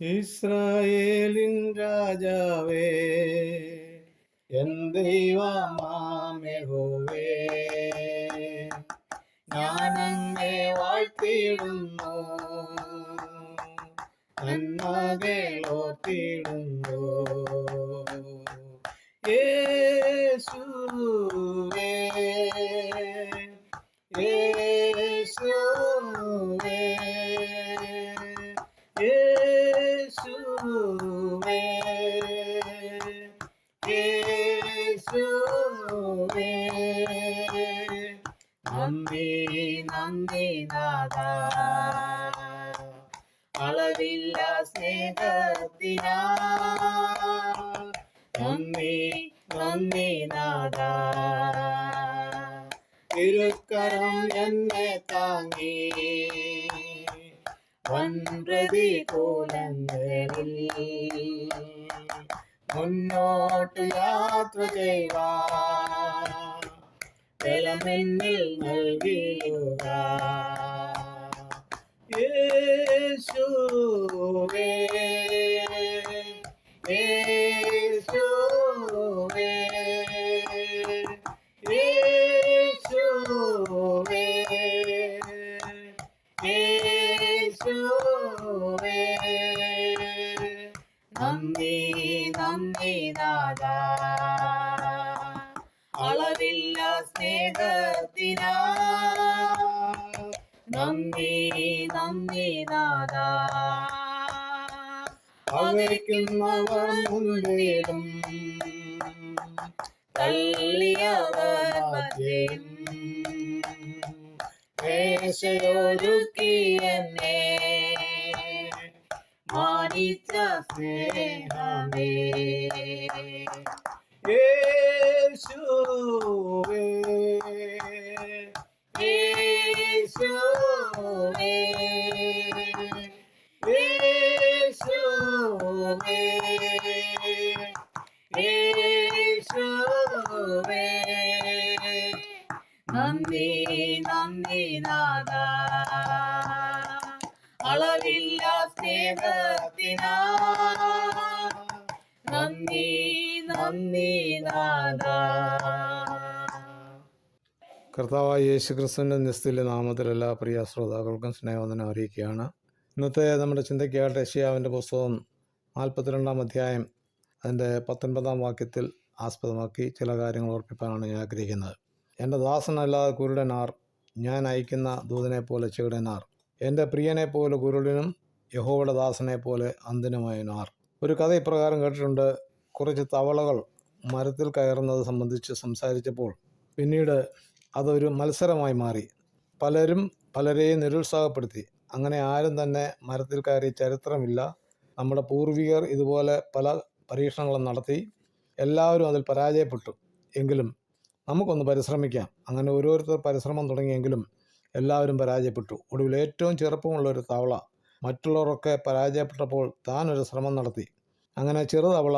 ഇസ്രായേലിൻ രാജാവേ എൻ ദൈവമാമെഹോവേ ഞാനങ്ങെ വാഴ്ത്തിയിടുന്നു നന്മകളോർത്തിയിടുന്നു യേശുവേ നന്ദി നന്ദി നാഥ. അളവില്ല സ്നേഹത്തിനാ. നന്ദി നന്ദി നാഥ. തിരുക്കരം എന്നെ താങ്ങി. വൻപ്രതികൂലങ്ങളിൽ മുന്നോട്ട് യാത്ര ചെയ്യുവാൻ. ബലമെന്നിൽ നൽകിയുക യേശുവേ യേശുവേ യേശുവേ യേശുവേ. നന്ദി നന്ദി നാഥ. അളവില്ല സ്നേഹത്തിനാ. നന്ദി നന്ദി നാഥ. അവയ്ക്കുന്നവർ മുൻപിലും തള്ളിയവർ മധ്യയും മേശയൊരുക്കി എന്നെ. മാനിച്ച സ്നേഹമേ. യേശുവേ യേശുവേ യേശുവേ യേശുവേ. നന്ദി നന്ദി നാഥ. അളവില്ല സ്നേഹത്തിനാ. നന്ദി നന്ദി കർത്താവായ യേശു ക്രിസ്തുവിന്റെ നിസ്തുല്യ നാമത്തിൽ എല്ലാ പ്രിയ ശ്രോതാക്കൾക്കും സ്നേഹവന്ദനം അറിയിക്കുകയാണ്. ഇന്നത്തെ നമ്മുടെ ചിന്തയ്ക്കായിട്ട് യശയാവിന്റെ പുസ്തകം നാൽപ്പത്തിരണ്ടാം അധ്യായം അതിന്റെ പത്തൊൻപതാം വാക്യത്തിൽ ആസ്പദമാക്കി ചില കാര്യങ്ങൾ ഓർപ്പിക്കാനാണ് ഞാൻ ആഗ്രഹിക്കുന്നത്. എന്റെ ദാസനല്ലാതെ കുരുടനാർ ഞാൻ അയക്കുന്ന ദൂതനെ പോലെ ചെകിടനാർ. എന്റെ പ്രിയനെ പോലെ കുരുടനും യഹോവയുടെ ദാസനെ പോലെ അന്തിനുമായനാർ ഒരു കഥ ഇപ്രകാരം കേട്ടിട്ടുണ്ട്. കുറച്ച് തവളകൾ മരത്തിൽ കയറുന്നത് സംബന്ധിച്ച് സംസാരിച്ചപ്പോൾ പിന്നീട് അതൊരു മത്സരമായി മാറി. പലരും പലരെയും നിരുത്സാഹപ്പെടുത്തി. അങ്ങനെ ആരും തന്നെ മരത്തിൽ കയറി ചരിത്രമില്ല. നമ്മുടെ പൂർവികർ ഇതുപോലെ പല പരീക്ഷണങ്ങളും നടത്തി. എല്ലാവരും അതിൽ പരാജയപ്പെട്ടു. എങ്കിലും നമുക്കൊന്ന് പരിശ്രമിക്കാം. അങ്ങനെ ഓരോരുത്തർ പരിശ്രമം തുടങ്ങിയെങ്കിലും എല്ലാവരും പരാജയപ്പെട്ടു. ഒടുവിൽ ഏറ്റവും ചെറുപ്പമുള്ള ഒരു തവള മറ്റുള്ളവരൊക്കെ പരാജയപ്പെട്ടപ്പോൾ താൻ ഒരു ശ്രമം നടത്തി. അങ്ങനെ ചെറുതവള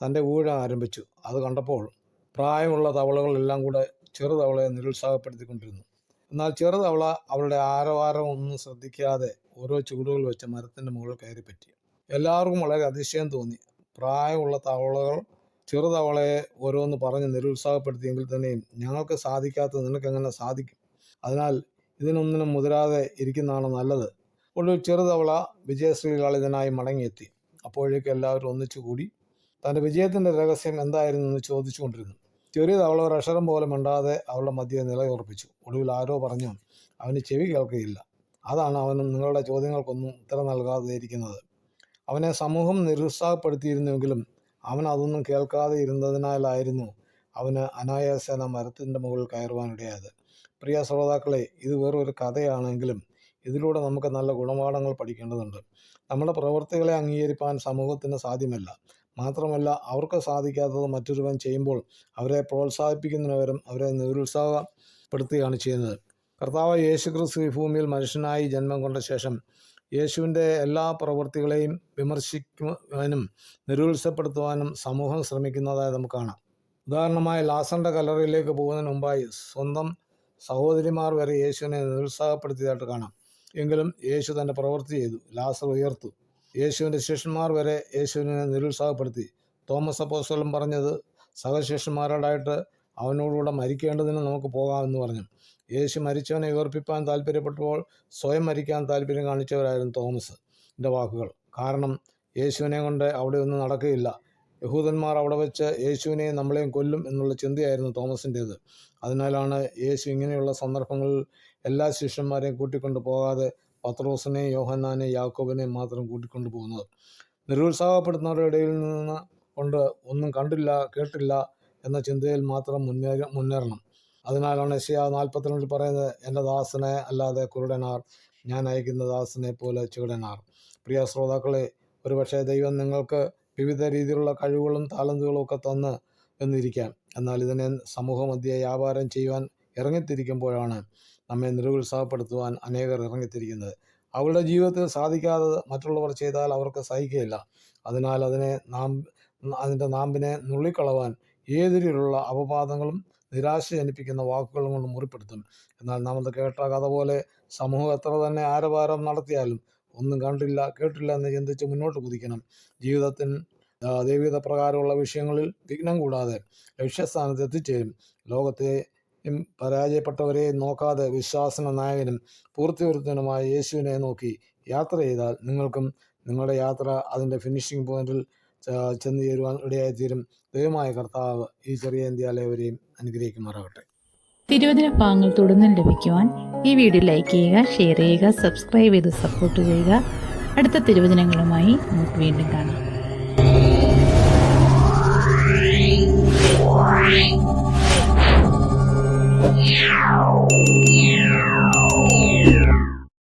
തന്റെ ഊഴം ആരംഭിച്ചു. അത് കണ്ടപ്പോൾ പ്രായമുള്ള തവളകളെല്ലാം കൂടെ ചെറുതവളയെ നിരുത്സാഹപ്പെടുത്തിക്കൊണ്ടിരുന്നു. എന്നാൽ ചെറുതവള അവളുടെ ആരവാരം ഒന്നും ശ്രദ്ധിക്കാതെ ഓരോ ചൂടുകൾ വെച്ച് മരത്തിന്റെ മുകളിൽ കയറിപ്പറ്റി. പറ്റി എല്ലാവർക്കും വളരെ അതിശയം തോന്നി. പ്രായമുള്ള തവളകൾ ചെറുതവളയെ ഓരോന്ന് പറഞ്ഞ് നിരുത്സാഹപ്പെടുത്തിയെങ്കിൽ തന്നെയും ഞങ്ങൾക്ക് സാധിക്കാത്തത് നിനക്കെങ്ങനെ സാധിക്കും? അതിനാൽ ഇതിനൊന്നിനും മുതിരാതെ ഇരിക്കുന്നതാണ് നല്ലത്. ഒടുവിൽ ചെറുതവള വിജയശ്രീലാളിതനായി മടങ്ങിയെത്തി. അപ്പോഴേക്കും എല്ലാവരും ഒന്നിച്ചു കൂടി തന്റെ വിജയത്തിന്റെ രഹസ്യം എന്തായിരുന്നു എന്ന് ചോദിച്ചുകൊണ്ടിരുന്നു. ചെറിയ അവൾ ഒരു അക്ഷരം പോലെ മിണ്ടാതെ അവളുടെ മധ്യെ നിലയുറപ്പിച്ചു. ഒടുവിൽ ആരോ പറഞ്ഞു അവന് ചെവി കേൾക്കുകയില്ല അതാണ് അവനും നിങ്ങളുടെ ചോദ്യങ്ങൾക്കൊന്നും ഉത്തരം നൽകാതെ ഇരിക്കുന്നത് അവനെ സമൂഹം നിരുത്സാഹപ്പെടുത്തിയിരുന്നുവെങ്കിലും അവൻ അതൊന്നും കേൾക്കാതെ ഇരുന്നതിനാലായിരുന്നു അവന് അനായാസേന മരത്തിന്റെ മുകളിൽ കയറുവാനിടയായത്. പ്രിയ ശ്രോതാക്കളെ ഇത് വേറൊരു കഥയാണെങ്കിലും ഇതിലൂടെ നമുക്ക് നല്ല ഗുണപാഠങ്ങൾ പഠിക്കേണ്ടതുണ്ട്. നമ്മുടെ പ്രവൃത്തികളെ അംഗീകരിപ്പാൻ സമൂഹത്തിന് സാധ്യമല്ല. മാത്രമല്ല അവർക്ക് സാധിക്കാത്തത് മറ്റൊരുവൻ ചെയ്യുമ്പോൾ അവരെ പ്രോത്സാഹിപ്പിക്കുന്നവരും അവരെ നിരുത്സാഹപ്പെടുത്തുകയാണ് ചെയ്യുന്നത്. കർത്താവ് യേശു ക്രിസ്തു ഈ ഭൂമിയിൽ മനുഷ്യനായി ജന്മം കൊണ്ട ശേഷം യേശുവിന്റെ എല്ലാ പ്രവൃത്തികളെയും വിമർശിക്കുവാനും നിരുത്സപ്പെടുത്തുവാനും സമൂഹം ശ്രമിക്കുന്നതായി നമുക്ക് കാണാം. ഉദാഹരണമായി ലാസറിന്റെ കല്ലറയിലേക്ക് പോകുന്നതിന് മുമ്പായി സ്വന്തം സഹോദരിമാർ വരെ യേശുവിനെ നിരുത്സാഹപ്പെടുത്തിയതായിട്ട് കാണാം. എങ്കിലും യേശു തന്റെ പ്രവൃത്തി ചെയ്തു ലാസർ ഉയർത്തു. യേശുവിന്റെ ശിഷ്യന്മാർ വരെ യേശുവിനെ നിരുത്സാഹപ്പെടുത്തി. തോമസ് അപ്പോസ്തലൻ പറഞ്ഞത് സഹശിഷ്യന്മാരോടായിട്ട് അവനോടുകൂടെ മരിക്കേണ്ടതിന് നമുക്ക് പോകാമെന്ന് പറഞ്ഞു. യേശു മരിച്ചവനെ ഉയർപ്പിപ്പാൻ താല്പര്യപ്പെട്ടപ്പോൾ സ്വയം മരിക്കാൻ താല്പര്യം കാണിച്ചവരായിരുന്നു തോമസ്. എന്റെ വാക്കുകൾ. കാരണം യേശുവിനെ കൊണ്ട് അവിടെ ഒന്നും നടക്കുകയില്ല. യഹൂദന്മാർ അവിടെ വെച്ച് യേശുവിനെയും നമ്മളെയും കൊല്ലും എന്നുള്ള ചിന്തയായിരുന്നു തോമസിന്റേത്. അതിനാലാണ് യേശു ഇങ്ങനെയുള്ള സന്ദർഭങ്ങളിൽ എല്ലാ ശിഷ്യന്മാരെയും കൂട്ടിക്കൊണ്ട് പോകാതെ പത്രോസിനെയും യോഹന്നാനെ യാക്കോബിനെ മാത്രം കൂട്ടിക്കൊണ്ടു പോകുന്നത്. നിരുത്സാഹപ്പെടുന്നവരുടെ ഇടയിൽ നിന്ന് കൊണ്ട് ഒന്നും കണ്ടില്ല കേട്ടില്ല എന്ന ചിന്തയിൽ മാത്രം മുന്നേറ മുന്നേറണം. അതിനാലാണ് ഏഷ്യ നാൽപ്പത്തിരണ്ടിൽ പറയുന്നത് എന്റെ ദാസനെ അല്ലാതെ കുരുടനാർ ഞാൻ അയക്കുന്ന ദാസനെ പോലെ ചുടനാർ പ്രിയ ശ്രോതാക്കളെ ഒരുപക്ഷെ ദൈവം നിങ്ങൾക്ക് വിവിധ രീതിയിലുള്ള കഴിവുകളും താലന്തുകളും ഒക്കെ തന്ന് എന്നിരിക്കാം. എന്നാൽ ഇതിനെ സമൂഹമധ്യേ വ്യാപാരം ചെയ്യുവാൻ ഇറങ്ങിത്തിരിക്കുമ്പോഴാണ് നമ്മെ നിരുത്സാഹപ്പെടുത്തുവാൻ അനേകർ ഇറങ്ങിത്തിരിക്കുന്നത്. അവരുടെ ജീവിതത്തിൽ സാധിക്കാതെ മറ്റുള്ളവർ ചെയ്താൽ അവർക്ക് സഹിക്കുകയില്ല. അതിനാൽ അതിനെ നാം അതിന്റെ നാമ്പിനെ നുള്ളിക്കളവാൻ ഏത് രീതിയിലുള്ള അപവാദങ്ങളും നിരാശ ജനിപ്പിക്കുന്ന വാക്കുകളും കൊണ്ട് മുറിപ്പെടുത്തും. എന്നാൽ നാം അത് കേട്ട കഥ പോലെ സമൂഹം എത്ര തന്നെ ആരഭാരം നടത്തിയാലും ഒന്നും കണ്ടില്ല കേട്ടില്ല എന്ന് ചിന്തിച്ച് മുന്നോട്ട് കുതിക്കണം. ജീവിതത്തിൽ ആ, ദൈവിക പ്രകാരമുള്ള വിഷയങ്ങളിൽ വിഘ്നം കൂടാതെ ലക്ഷ്യസ്ഥാനത്ത് എത്തിച്ചേരും. ലോകത്തെ പരാജയപ്പെട്ടവരെ നോക്കാതെ വിശ്വാസന നായകനും പൂർത്തിവരുത്തനുമായ യേശുവിനെ നോക്കി യാത്ര ചെയ്താൽ നിങ്ങൾക്കും നിങ്ങളുടെ യാത്ര അതിന്റെ ഫിനിഷിംഗ് പോയിന്റിൽ ചെന്ന് ചേരുവാൻ ഇടയായിത്തീരും. ദൈവമായ കർത്താവ് ഈ ചെറിയ ഇന്ത്യാലയവരെയും അനുഗ്രഹിക്കുമാറാകട്ടെ. തിരുവചന ഭാഗങ്ങൾ തുടർന്നും ലഭിക്കുവാൻ ഈ വീഡിയോ ലൈക്ക് ചെയ്യുക ഷെയർ ചെയ്യുക സബ്സ്ക്രൈബ് ചെയ്ത് സപ്പോർട്ട് ചെയ്യുക. അടുത്ത തിരുവചനങ്ങളുമായി നമുക്ക് വീണ്ടും കാണാം. Meow.